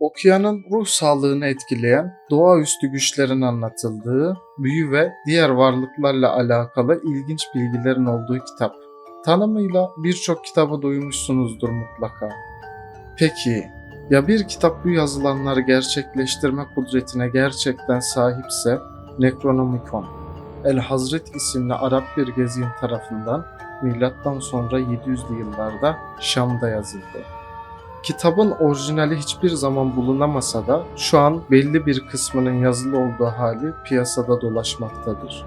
okuyanın ruh sağlığını etkileyen doğaüstü güçlerin anlatıldığı, büyü ve diğer varlıklarla alakalı ilginç bilgilerin olduğu kitap. Tanımıyla birçok kitabı duymuşsunuzdur mutlaka. Peki ya bir kitap bu yazılanları gerçekleştirme kudretine gerçekten sahipse Necronomicon, El Hazret isimli Arap bir gezgin tarafından milattan sonra 700'lü yıllarda Şam'da yazıldı. Kitabın orijinali hiçbir zaman bulunamasa da şu an belli bir kısmının yazılı olduğu hali piyasada dolaşmaktadır.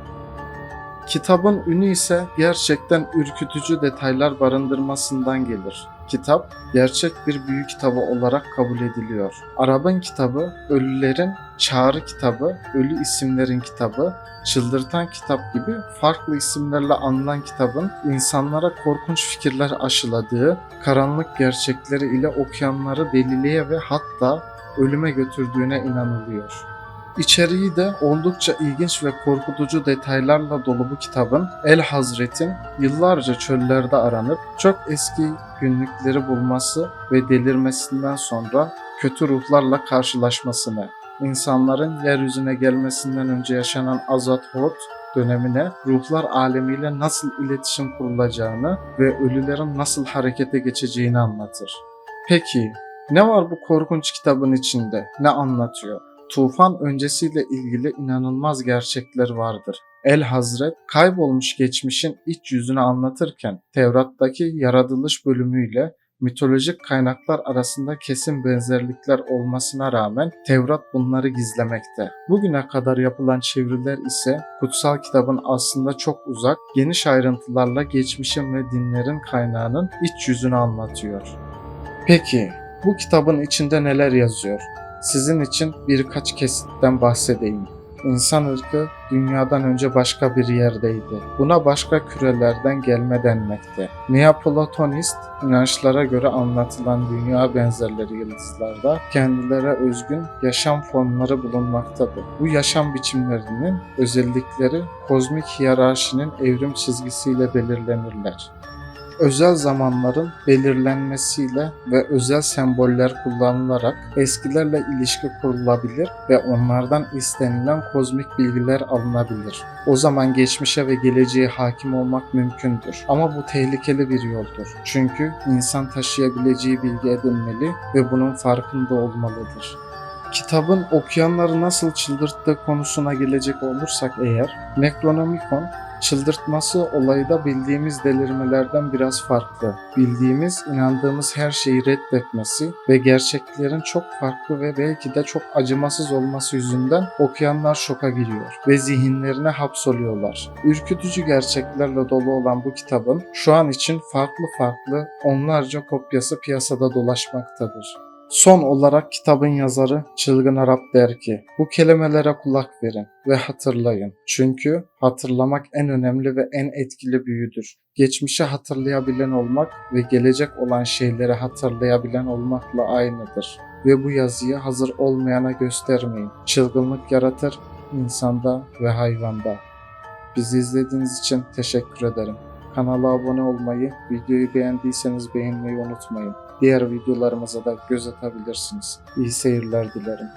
Kitabın ünü ise gerçekten ürkütücü detaylar barındırmasından gelir. Kitap gerçek bir büyü kitabı olarak kabul ediliyor. Arap'ın kitabı, ölülerin çağrı kitabı, ölü isimlerin kitabı, çıldırtan kitap gibi farklı isimlerle anılan kitabın insanlara korkunç fikirler aşıladığı, karanlık gerçekleri ile okuyanları deliliğe ve hatta ölüme götürdüğüne inanılıyor. İçeriği de oldukça ilginç ve korkutucu detaylarla dolu bu kitabın El Hazret'in yıllarca çöllerde aranıp çok eski günlükleri bulması ve delirmesinden sonra kötü ruhlarla karşılaşmasını, insanların yeryüzüne gelmesinden önce yaşanan Azat Hot dönemine ruhlar alemiyle nasıl iletişim kurulacağını ve ölülerin nasıl harekete geçeceğini anlatır. Peki ne var bu korkunç kitabın içinde? Ne anlatıyor? Tufan öncesiyle ilgili inanılmaz gerçekler vardır. El Hazret kaybolmuş geçmişin iç yüzünü anlatırken Tevrat'taki yaratılış bölümüyle mitolojik kaynaklar arasında kesin benzerlikler olmasına rağmen Tevrat bunları gizlemekte. Bugüne kadar yapılan çeviriler ise kutsal kitabın aslında çok uzak, geniş ayrıntılarla geçmişin ve dinlerin kaynağının iç yüzünü anlatıyor. Peki bu kitabın içinde neler yazıyor? Sizin için birkaç kesitten bahsedeyim. İnsan ırkı dünyadan önce başka bir yerdeydi. Buna başka kürelerden gelme denmekte. Neaplatonist inançlara göre anlatılan dünya benzerleri yıldızlarda kendilere özgün yaşam formları bulunmaktadır. Bu yaşam biçimlerinin özellikleri kozmik hiyerarşinin evrim çizgisiyle belirlenirler özel zamanların belirlenmesiyle ve özel semboller kullanılarak eskilerle ilişki kurulabilir ve onlardan istenilen kozmik bilgiler alınabilir. O zaman geçmişe ve geleceğe hakim olmak mümkündür. Ama bu tehlikeli bir yoldur. Çünkü insan taşıyabileceği bilgi edinmeli ve bunun farkında olmalıdır. Kitabın okuyanları nasıl çıldırttığı konusuna gelecek olursak eğer, Necronomicon Çıldırtması olayı da bildiğimiz delirmelerden biraz farklı. Bildiğimiz, inandığımız her şeyi reddetmesi ve gerçeklerin çok farklı ve belki de çok acımasız olması yüzünden okuyanlar şoka giriyor ve zihinlerine hapsoluyorlar. Ürkütücü gerçeklerle dolu olan bu kitabın şu an için farklı farklı onlarca kopyası piyasada dolaşmaktadır. Son olarak kitabın yazarı Çılgın Arap der ki, bu kelimelere kulak verin ve hatırlayın. Çünkü hatırlamak en önemli ve en etkili büyüdür. Geçmişi hatırlayabilen olmak ve gelecek olan şeyleri hatırlayabilen olmakla aynıdır. Ve bu yazıyı hazır olmayana göstermeyin. Çılgınlık yaratır insanda ve hayvanda. Bizi izlediğiniz için teşekkür ederim. Kanala abone olmayı, videoyu beğendiyseniz beğenmeyi unutmayın. Diğer videolarımıza da göz atabilirsiniz. İyi seyirler dilerim.